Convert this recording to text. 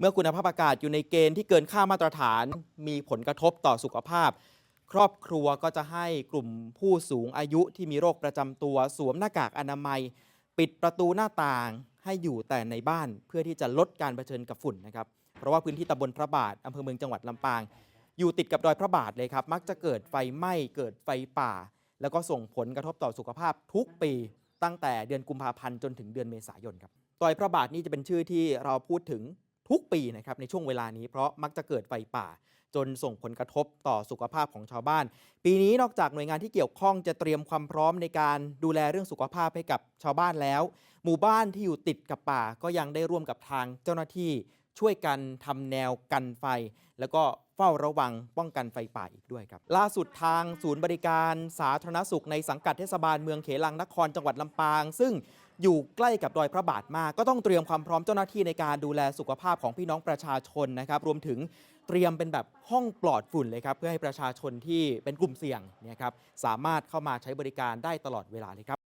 เมื่อคุณภาพอากาศอยู่ในเกณฑ์ที่เกินค่ามาตรฐาน มีผลกระทบต่อสุขภาพ ครอบครัวก็จะให้กลุ่มผู้สูงอายุที่มีโรคประจำตัว สวมหน้ากากอนามัย ปิดประตูหน้าต่างให้อยู่แต่ในบ้านเพื่อที่จะลดการเผชิญกับฝุ่นนะครับ เพราะว่าพื้นที่ตำบลพระบาทอำเภอเมืองจังหวัดลำปาง อยู่ติดกับดอยพระบาทเลยครับ มักจะเกิดไฟไหม้เกิดไฟป่า แล้วก็ส่งผลกระทบต่อสุขภาพทุกปีตั้งแต่เดือนกุมภาพันธ์จนถึงเดือนเมษายนครับดอยพระบาทนี่จะเป็นชื่อที่เราพูดถึง ทุกปีนะครับในช่วงเวลานี้เพราะมักจะเกิดไฟป่า จนส่งผลกระทบต่อสุขภาพของชาวบ้าน ปีนี้นอกจากหน่วยงานที่เกี่ยวข้องจะเตรียมความพร้อมในการดูแลเรื่องสุขภาพให้กับชาวบ้านแล้ว หมู่บ้านที่อยู่ติดกับป่าก็ยังได้ร่วมกับทางเจ้าหน้าที่ช่วยกันทำแนวกันไฟ แล้วก็เฝ้าระวังป้องกันไฟป่าอีกด้วยครับ ล่าสุดทางศูนย์บริการสาธารณสุขในสังกัดเทศบาลเมืองเขลังนครจังหวัดลำปาง ซึ่ง อยู่ใกล้กับดอยพระบาทมาก ก็ต้องเตรียมความพร้อมเจ้าหน้าที่ในการดูแลสุขภาพของพี่น้องประชาชนนะครับรวมถึงเตรียมเป็นแบบห้องปลอดฝุ่นเลยครับเพื่อให้ประชาชนที่เป็นกลุ่มเสี่ยงเนี่ยครับสามารถเข้ามาใช้บริการได้ตลอดเวลาเลยครับ